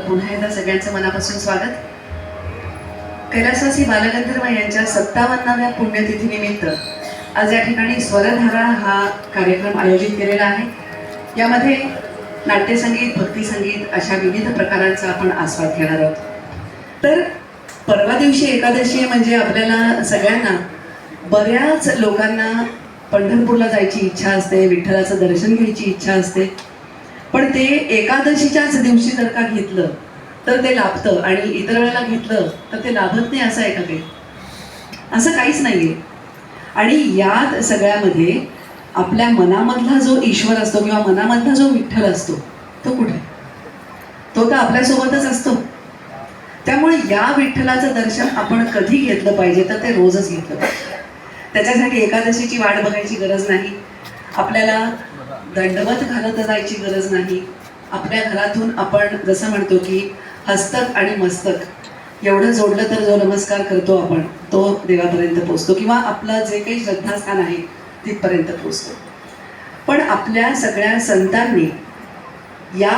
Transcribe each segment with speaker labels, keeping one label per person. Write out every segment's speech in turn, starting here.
Speaker 1: पुन्हा एकदा सगळ्यांचं मनापासून स्वागत. कैलासवासी बालगंधर्व यांच्या सत्तावन्नाव्या पुण्यतिथीनिमित्त आज या ठिकाणी स्वरधारा हा कार्यक्रम आयोजित केलेला आहे. यामध्ये नाट्यसंगीत भक्तिसंगीत अशा विविध प्रकारांचा आपण आस्वाद घेणार आहोत. तर परवा दिवशी एकादशी म्हणजे आपल्याला सगळ्यांना बऱ्याच लोकांना पंढरपूरला जायची इच्छा असते विठ्ठलाचं दर्शन घ्यायची इच्छा असते. पण ते एकादशीच्याच दिवशी जर का घेतलं तर ते लाभतं आणि इतर वेळेला घेतलं तर ते लाभत नाही असं आहे का ते असं काहीच नाहीये. आणि यात सगळ्यामध्ये आपल्या मनामधला जो ईश्वर असतो किंवा मनामधला जो विठ्ठल असतो तो कुठे? तो तर आपल्यासोबतच असतो. त्यामुळे या विठ्ठलाचं दर्शन आपण कधी घेतलं पाहिजे तर ते रोजच घेतलं पाहिजे. त्याच्यासाठी एकादशीची वाट बघायची गरज नाही. आपल्याला दंडवत घालत जायची गरज नाही. आपल्या घरातून आपण जसं म्हणतो की हस्तक आणि मस्तक एवढं जोडलं तर जो नमस्कार करतो आपण तो देवापर्यंत पोचतो किंवा आपलं जे काही श्रद्धास्थान आहे तिथपर्यंत पोचतो पण आपल्या सगळ्या संतांनी या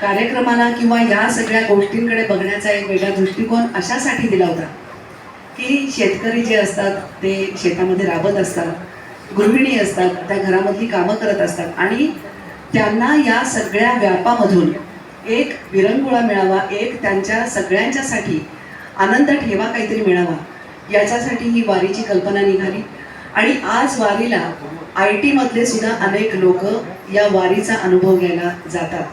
Speaker 1: कार्यक्रमाला किंवा या सगळ्या गोष्टींकडे बघण्याचा एक वेगळा दृष्टिकोन अशासाठी दिला होता की शेतकरी जे असतात ते शेतामध्ये राबत असतात. गृहिणी असतात त्या घरामधली कामं करत असतात आणि त्यांना या सगळ्या व्यापामधून एक विरंगुळा मिळावा एक त्यांच्या सगळ्यांच्यासाठी आनंद ठेवा काहीतरी मिळावा याच्यासाठी ही वारीची कल्पना निघाली. आणि आज वारीला आय टीमधले सुद्धा अनेक लोक या वारीचा अनुभव घ्यायला जातात.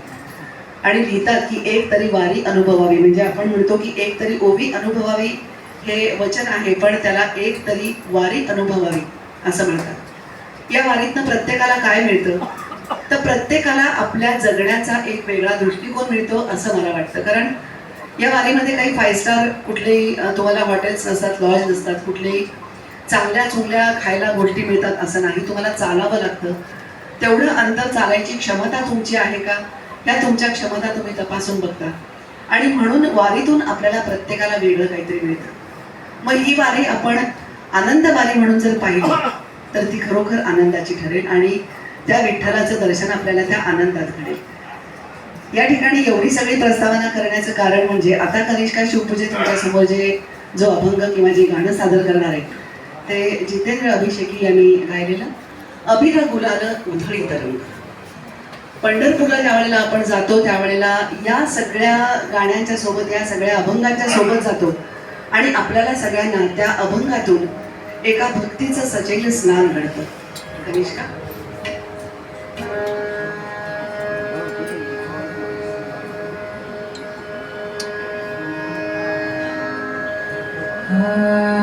Speaker 1: आणि लिहितात की एक तरी वारी अनुभवावी म्हणजे आपण म्हणतो की एक तरी ओवी अनुभवावी हे वचन आहे पण त्याला एक तरी वारी अनुभवावी असं म्हणतात. या वारीतनं प्रत्येकाला काय मिळतं? तर प्रत्येकाला आपल्या जगण्याचा एक वेगळा दृष्टिकोन मिळतो असं मला वाटतं. कारण या वारीमध्ये काही फाईव्ह स्टार कुठलेही तुम्हाला हॉटेल्स नसतात लॉज नसतात कुठलेही चांगल्या चुंगल्या खायला गोष्टी मिळतात असं नाही. तुम्हाला चालावं लागतं. तेवढं अंतर चालायची क्षमता तुमची आहे का? या तुमच्या क्षमता तुम्ही तपासून बघता. आणि म्हणून वारीतून आपल्याला प्रत्येकाला वेगळं काहीतरी मिळतं. मग ही वारी आपण आनंद वारी म्हणून जर पाहिली तर ती खरोखर आनंदाची ठरेल आणि त्या विठ्ठलाचं दर्शन आपल्याला त्या आनंदात घडेल. या ठिकाणी एवढी सगळी प्रस्तावना करण्याचं कारण म्हणजे आता कनिष्का शिवपूजे तुमच्यासमोर जे जो अभंग किंवा जे गाणं सादर करणार आहे ते जितेंद्र अभिषेकी यांनी गायलेलं अभिर गुलाल उधळी तरंग. पंढरपूरला ज्या वेळेला आपण जातो त्यावेळेला या सगळ्या गाण्यांच्या सोबत या सगळ्या अभंगांच्या सोबत जातो आणि आपल्याला सगळ्यांना त्या अभंगातून एका भक्तीचं सचेल स्नान घडत. कनिष्का
Speaker 2: अमीर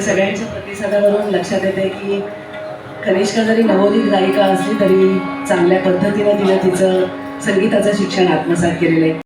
Speaker 1: तुमच्या सगळ्यांच्या प्रतिसादावरून लक्षात येते की कनिष्का जरी नवोदित गायिका असली तरी चांगल्या पद्धतीनं तिनं तिचं संगीताचं शिक्षण आत्मसात केलेलं आहे.